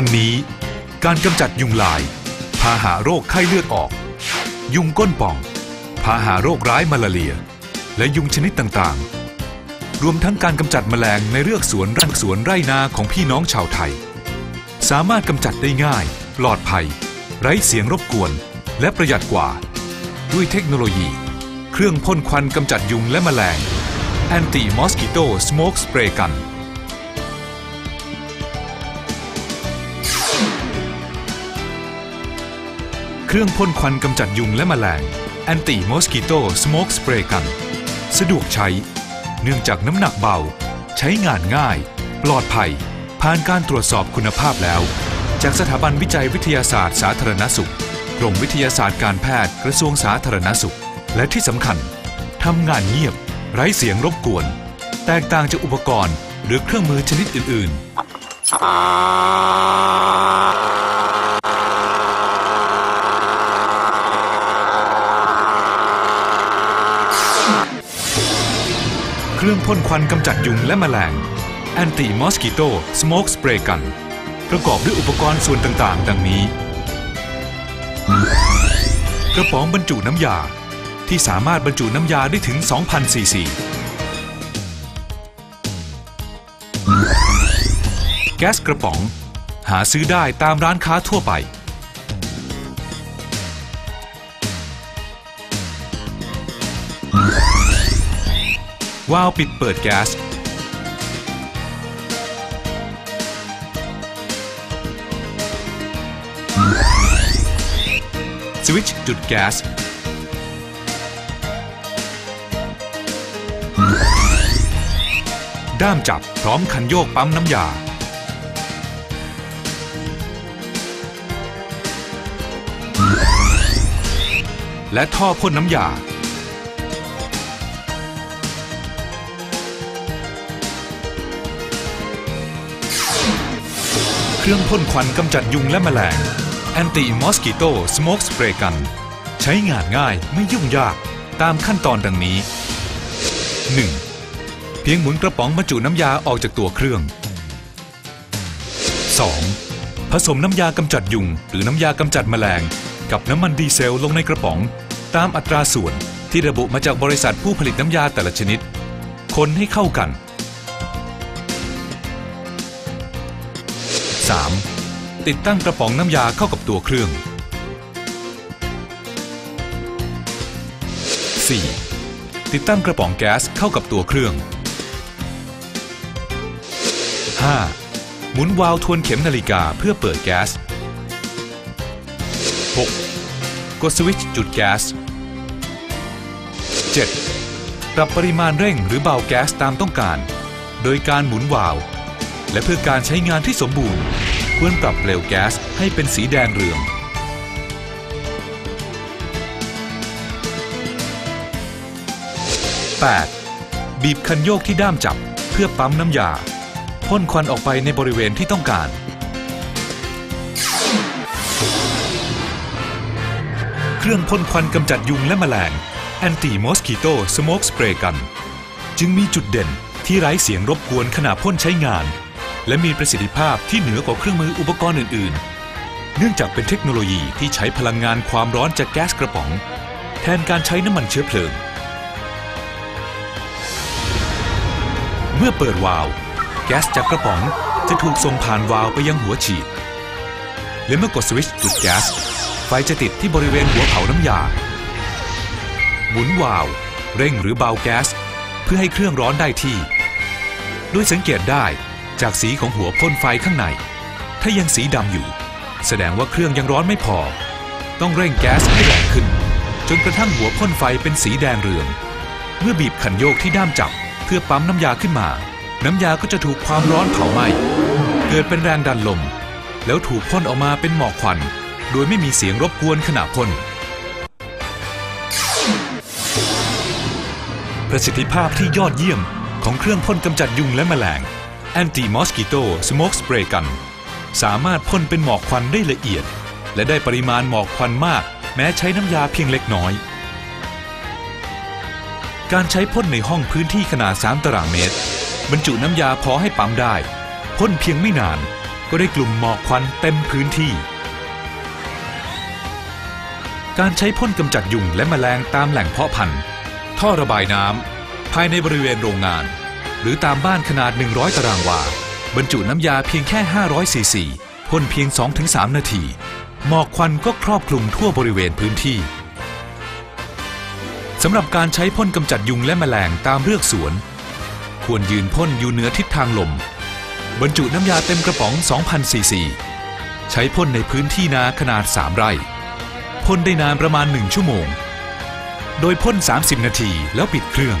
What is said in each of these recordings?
วันนี้การกำจัดยุงลาย พาหาโรคไข้เลือดออก ยุงก้นป่อง พาหาโรคร้ายมาลาเรีย และยุงชนิดต่างๆ รวมทั้งการกำจัดแมลงในเรือกสวนรังสวนไร่นาของพี่น้องชาวไทย สามารถกำจัดได้ง่าย ปลอดภัย ไร้เสียงรบกวน และประหยัดกว่า ด้วยเทคโนโลยี เครื่องพ่นควันกำจัดยุงและแมลง Anti Mosquito Smoke Spray Gun เครื่องพ่นควันกำจัดยุงและแมลง Anti Mosquito Smoke Spray Gun สะดวกใช้ เนื่องจากน้ำหนักเบา ใช้งานง่าย ปลอดภัย ผ่านการตรวจสอบคุณภาพแล้ว จากสถาบันวิจัยวิทยาศาสตร์สาธารณสุขกรมวิทยาศาสตร์การแพทย์กระทรวงสาธารณสุข และที่สำคัญทำงานเงียบ ไร้เสียงรบกวน แตกต่างจากอุปกรณ์ หรือเครื่องมือชนิดอื่น ๆ รื่องพ่นควันกำจัดยุงและแมลง Anti Mosquito Smoke Spray Gun ประกอบด้วยอุปกรณ์ส่วนต่างๆ ดังนี้ กระป๋องบรรจุน้ำยาที่สามารถบรรจุน้ำยาได้ถึง 2,000ซีซีแก๊สกระป๋อง หาซื้อได้ตามร้านค้าทั่วไป วาล์วปิดเปิดแก๊สสวิตช์จุดแก๊ส ด้ามจับพร้อมคันโยกปั๊มน้ำยา และท่อพ่นน้ำยา เครื่องพ่นควันกำจัดยุงและแมลง Anti Mosquito Smoke Spray Gun ใช้งานง่ายไม่ยุ่งยากตามขั้นตอนดังนี้ 1. เพียงหมุนกระป๋องบรรจุน้ำยาออกจากตัวเครื่อง 2. ผสมน้ำยากำจัดยุง หรือน้ำยากำจัดแมลง กับน้ำมันดีเซลลงในกระป๋อง ตามอัตราส่วนที่ระบุมาจากบริษัทผู้ผลิตน้ำยาแต่ละชนิด คนให้เข้ากัน 3. ติดตั้งกระป๋องน้ำยาเข้ากับตัวเครื่อง 4. ติดตั้งกระป๋องแก๊สเข้ากับตัวเครื่อง 5. หมุนวาล์วทวนเข็มนาฬิกาเพื่อเปิดแก๊ส 6. กดสวิตช์จุดแก๊ส 7. ปรับปริมาณเร่งหรือเบาแก๊สตามต้องการ โดยการหมุนวาล์ว และเพื่อการใช้งานที่สมบูรณ์ ควรปรับเปลวแก๊สให้เป็นสีแดงเรือง 8. บีบคันโยกที่ด้ามจับเพื่อปั๊มน้ำยาพ่นควันออกไปในบริเวณที่ต้องการ เครื่องพ่นควันกำจัดยุงและแมลง Anti Mosquito Smoke Spray Gun จึงมีจุดเด่นที่ไร้เสียงรบกวนขณะพ่นใช้งาน และมีประสิทธิภาพที่เหนือกว่าเครื่องมืออุปกรณ์อื่น ๆ เนื่องจากเป็นเทคโนโลยีที่ใช้พลังงานความร้อนจากแก๊สกระป๋อง แทนการใช้น้ำมันเชื้อเพลิง เมื่อเปิดวาล์วแก๊สจากกระป๋องจะถูกส่งผ่านวาล์วไปยังหัวฉีด และเมื่อกดสวิตช์จุดแก๊สไฟจะติดที่บริเวณหัวเผาน้ำยา หมุนวาล์วเร่งหรือเบาแก๊ส เพื่อให้เครื่องร้อนได้ที่โดยสังเกตได้ จากสีของหัวพ่นไฟข้างใน ถ้ายังสีดำอยู่ แสดงว่าเครื่องยังร้อนไม่พอ ต้องเร่งแก๊สให้แรงขึ้น จนกระทั่งหัวพ่นไฟเป็นสีแดงเรือง เมื่อบีบขันโยกที่ด้ามจับ เพื่อปั๊มน้ำยาขึ้นมา น้ำยาก็จะถูกความร้อนเผาไหม้เกิดเป็นแรงดันลม แล้วถูกพ่นออกมาเป็นหมอกควัน โดยไม่มีเสียงรบกวนขณะพ่นประสิทธิภาพที่ยอดเยี่ยมของเครื่องพ่นกำจัดยุงและแมลง Anti Mosquito Smoke Spray Gun สามารถพ่นเป็นหมอกควันได้ละเอียด และได้ปริมาณหมอกควันมาก แม้ใช้น้ำยาเพียงเล็กน้อย การใช้พ่นในห้องพื้นที่ขนาด 3 ตารางเมตร บรรจุน้ำยาพอให้ปั๊มได้พ่นเพียงไม่นาน ก็ได้กลุ่มหมอกควันเต็มพื้นที่ การใช้พ่นกำจัดยุงและแมลงตามแหล่งเพาะพันธุ์ ท่อระบายน้ำภายในบริเวณโรงงาน รือตามบ้านขนาด 100 ตารางวา บรรจุน้ำยาเพียงแค่ 500 ซีซีพ่นเพียง 2-3 นาที หมอกควันก็ครอบคลุมทั่วบริเวณพื้นที่สำหรับการใช้พ่นกำจัดยุงและแมลงตามเรือกสวน ควรยืนพ่นอยู่เหนือทิศทางลม บรรจุน้ำยาเต็มกระป๋อง 2,000 ซีซี ใช้พ่นในพื้นที่นาขนาด 3 ไร่พ่นได้นานประมาณ 1 ชั่วโมง โดยพ่น 30 นาทีแล้วปิดเครื่อง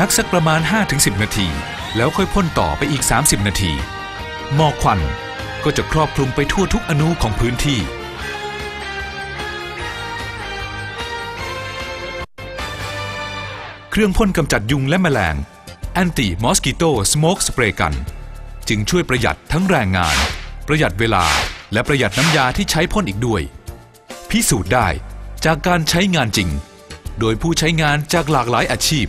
พักสักประมาณ 5-10 นาที แล้วค่อยพ่นต่อไปอีก 30 นาที หมอกควันก็จะครอบคลุมไปทั่วทุกอนูของพื้นที่ เครื่องพ่นกำจัดยุงและแมลง Anti Mosquito Smoke Spray Gun จึงช่วยประหยัดทั้งแรงงาน ประหยัดเวลาและประหยัดน้ำยาที่ใช้พ่นอีกด้วย พิสูจน์ได้จากการใช้งานจริง โดยผู้ใช้งานจากหลากหลายอาชีพ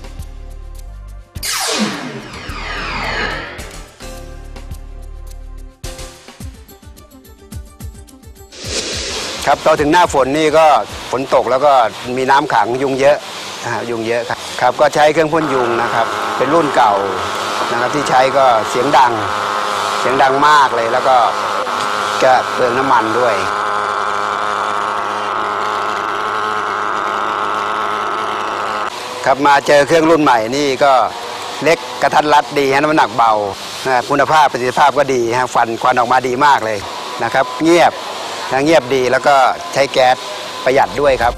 ครับพอถึงหน้าฝนนี่ก็ฝนตกแล้วก็มีน้ำขังยุงเยอะยุงเยอะครับครับก็ใช้เครื่องพ่นยุงนะครับ เป็นรุ่นเก่านะครับที่ใช้ก็เสียงดัง เสียงดังมากเลยแล้วก็ก็เปลืองน้ำมันด้วยครับมาเจอเครื่องรุ่นใหม่นี่ก็เล็กกระทัดรัดดีฮะน้ำหนักเบานะคุณภาพประสิทธิภาพก็ดีฮะฟันควันออกมาดีมากเลยนะครับ เงียบ นะเงียบดีแล้วก็ใช้แก๊สประหยัดด้วยครับ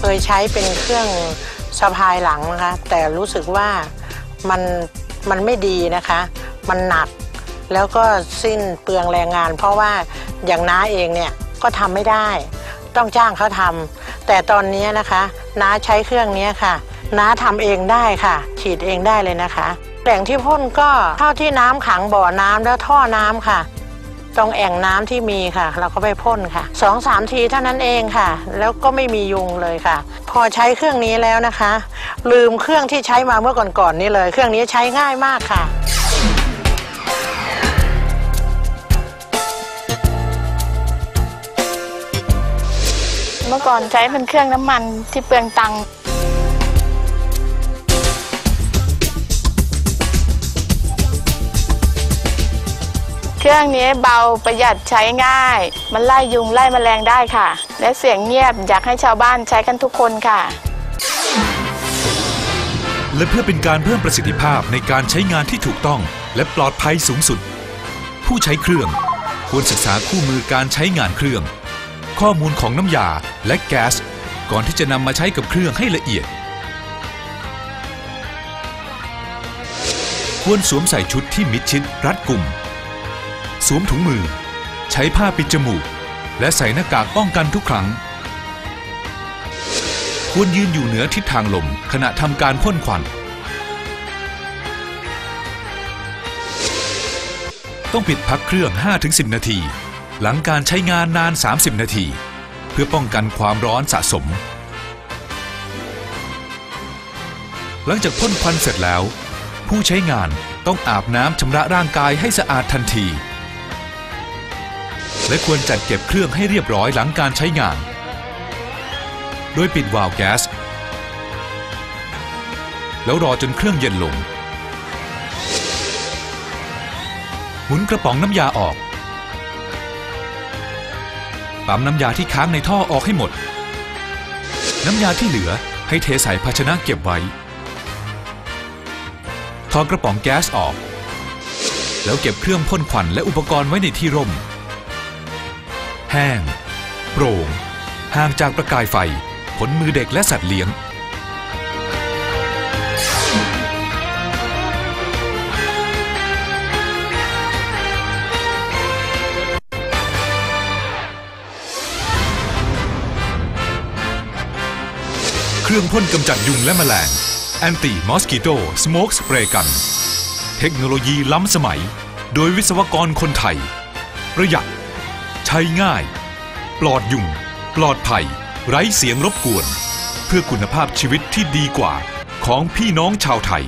เคยใช้เป็นเครื่องสะพายหลังนะคะ แต่รู้สึกว่ามันมันไม่ดีนะคะ มันหนักแล้วก็สิ้นเปลืองแรงงาน เพราะว่าอย่างน้าเองเนี่ยก็ทำไม่ได้ ต้องจ้างเขาทำแต่ตอนนี้นะคะ น้าใช้เครื่องนี้ค่ะ น้าทำเองได้ค่ะ ฉีดเองได้เลยนะคะ แหล่งที่พ่นก็เข้าที่น้ำขังบ่อน้ำแล้วท่อน้ำค่ะ ตรงแอ่งน้ำที่มีค่ะ เราก็ไปพ่นค่ะสองสามทีเท่านั้นเองค่ะ แล้วก็ไม่มียุงเลยค่ะ พอใช้เครื่องนี้แล้วนะคะ ลืมเครื่องที่ใช้มาเมื่อก่อนๆนี้เลย เครื่องนี้ใช้ง่ายมากค่ะเมื่อก่อนใช้เป็นเครื่องน้ำมันที่เปลืองตังค์ เครื่องนี้เบาประหยัดใช้ง่าย มันไล่ยุงไล่แมลงได้ค่ะ และเสียงเงียบอยากให้ชาวบ้านใช้กันทุกคนค่ะ และเพื่อเป็นการเพิ่มประสิทธิภาพในการใช้งานที่ถูกต้อง และปลอดภัยสูงสุด ผู้ใช้เครื่อง ควรศึกษาคู่มือการใช้งานเครื่อง ข้อมูลของน้ำยาและแก๊สก่อนที่จะนำมาใช้กับเครื่องให้ละเอียด ควรสวมใส่ชุดที่มิดชิดรัดกุม สวมถุงมือ ใช้ผ้าปิดจมูก และใส่หน้ากากป้องกันทุกครั้ง ควรยืนอยู่เหนือทิศทางลมขณะทำการพ่นควัน ต้องปิดพักเครื่อง 5-10 นาที หลังการใช้งานนาน 30 นาที เพื่อป้องกันความร้อนสะสม หลังจากพ่นควันเสร็จแล้ว ผู้ใช้งานต้องอาบน้ำชำระร่างกายให้สะอาดทันที และควรจัดเก็บเครื่องให้เรียบร้อยหลังการใช้งาน โดยปิดวาล์วแก๊ส แล้วรอจนเครื่องเย็นลง หมุนกระป๋องน้ำยาออกปั๊มน้ำยาที่ค้างในท่อออกให้หมด น้ำยาที่เหลือให้เทใส่ภาชนะเก็บไว้ ถอดกระป๋องแก๊สออก แล้วเก็บเครื่องพ่นควันและอุปกรณ์ไว้ในที่ร่ม แห้ง โปร่ง ห่างจากประกายไฟ ผลมือเด็กและสัตว์เลี้ยง เครื่องพ่นกำจัดยุงและแมลง Anti Mosquito Smoke Spray Gun เทคโนโลยีล้ำสมัย โดยวิศวกรคนไทย ประหยัด ใช้ง่าย ปลอดยุง ปลอดภัย ไร้เสียงรบกวน เพื่อคุณภาพชีวิตที่ดีกว่าของพี่น้องชาวไทย